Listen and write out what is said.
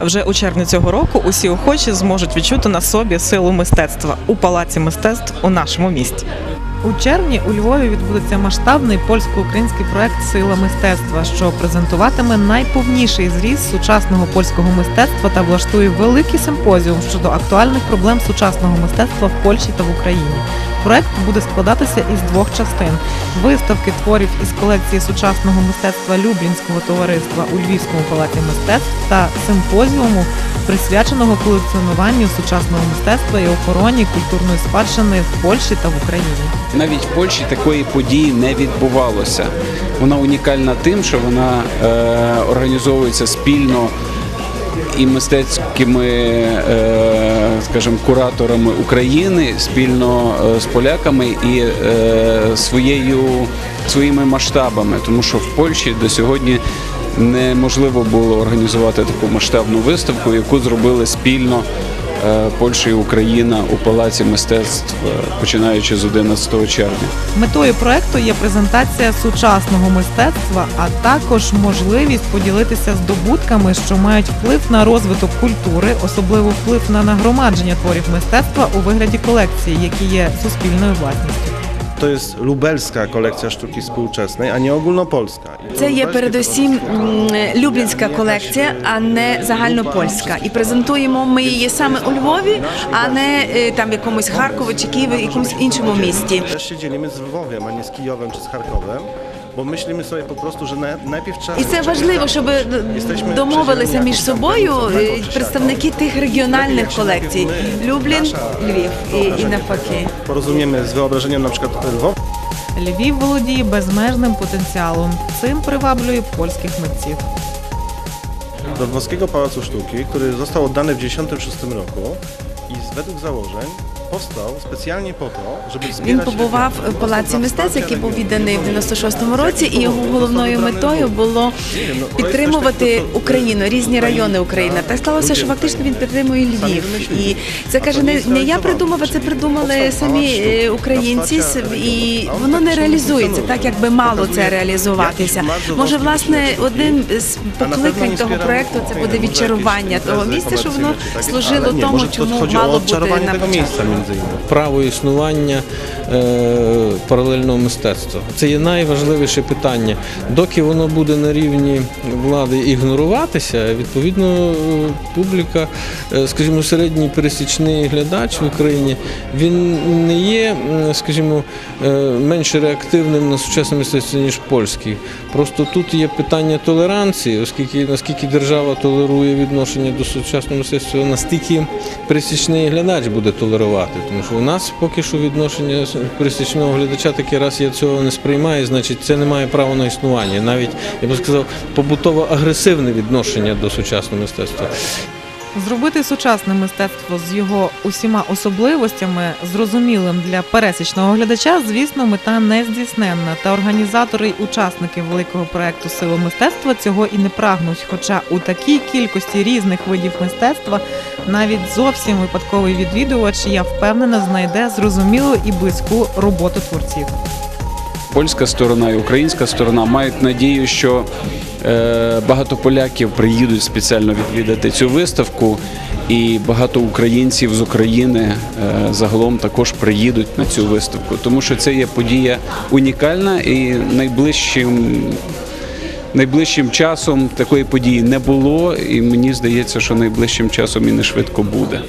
Вже у червні цього року усі охочі зможуть відчути на собі силу мистецтва у палаці мистецтв у нашому місті. У червні у Львові відбудеться масштабний польсько-український проект Сила мистецтва, що презентуватиме найповніший зріз сучасного польського мистецтва та влаштує великий симпозіум щодо актуальних проблем сучасного мистецтва в Польщі та в Україні. Проект буде складатися із двох частин: виставки творів із колекції сучасного мистецтва Люблінського товариства у Львівському палаці мистецтв та симпозіуму, присвяченого колекціонуванню сучасного мистецтва і охороні культурної спадщини в Польщі та в Україні. Навіть в Польщі такої події не відбувалося. Вона унікальна тим, що вона е, організовується спільно і мистецькими, е, скажімо, кураторами України, спільно е, з поляками і е, своєю, своїми масштабами, тому що в Польщі до сьогодні неможливо було організувати таку масштабну виставку, яку зробили спільно. Е, Польща і Україна у Палаці мистецтв, е, починаючи з 11 червня. Метою проекту є презентація сучасного мистецтва, а також можливість поділитися здобутками, що мають вплив на розвиток культури, особливо вплив на нагромадження творів мистецтва у вигляді колекції, які є суспільною власністю. To jest lubelska kolekcja sztuki współczesnej, a nie ogólnopolska. Це є передусім м, люблінська колекція, а не загальнопольська. І презентуємо ми її саме у Львові, а не е, там в якомусь Харкові чи Києві, якомусь іншому місті. Też się dzielimy z Львовом, a nie z Kijowem czy z Charkowem, bo myślimy sobie po prostu, że na- najpierw trzeba... І це важливо, щоб е, Jesteśmy домовилися przeciwni між tam собою е, представники тих регіональних колекцій. Люблін, Львів і, і навпаки. z wyobrażeniem na przykład Lwowa, Львів володіє безмежним потенціалом. Цим приваблює польських митців. do Lwowskiego Pałacu Sztuki, który został oddany w 1996 roku i z- według założeń powstał specjalnie po to, żeby Він побував в палаці мистецтв, який був відданий в 96-му році, і його головною метою було підтримувати Україну, різні райони України. Так сталося, що фактично він підтримує Львів. І це каже, не, не я придумав, а це придумали самі е, українці, і воно не реалізується так, як би мало це реалізуватися. Може, власне, одним з покликань того проекту це буде відчарування того місця, щоб воно служило тому, чому мало бути на початку. Miejsca право існування е, паралельного мистецтва. Це є найважливіше питання. Доки воно буде на рівні влади ігноруватися, відповідно, публіка, е, скажімо, середній пересічний глядач в Україні, він не є, скажімо, е, менш реактивним на сучасне мистецтво, ніж польський. Просто тут є питання толеранції, оскільки наскільки держава толерує відношення до сучасного мистецтва, настільки пересічний глядач буде толерувати. Тому що у нас поки що відношення пересічного глядача такий раз я цього не сприймаю, значить це не має права на існування. Навіть я би сказав, побутово агресивне відношення до сучасного мистецтва. Зробити сучасне мистецтво з його усіма особливостями зрозумілим для пересічного глядача, звісно, мета не здійсненна. Та організатори й учасники великого проекту Сила мистецтва цього і не прагнуть. Хоча у такій кількості різних видів мистецтва навіть зовсім випадковий відвідувач, я впевнена, знайде зрозумілу і близьку роботу творців. Польська сторона і українська сторона мають надію, що багато поляків приїдуть спеціально відвідати цю виставку, і багато українців з України е, загалом також приїдуть на цю виставку, тому що це є подія унікальна і найближчим. Найближчим часом такої події не було, і мені здається, що найближчим часом і не швидко буде.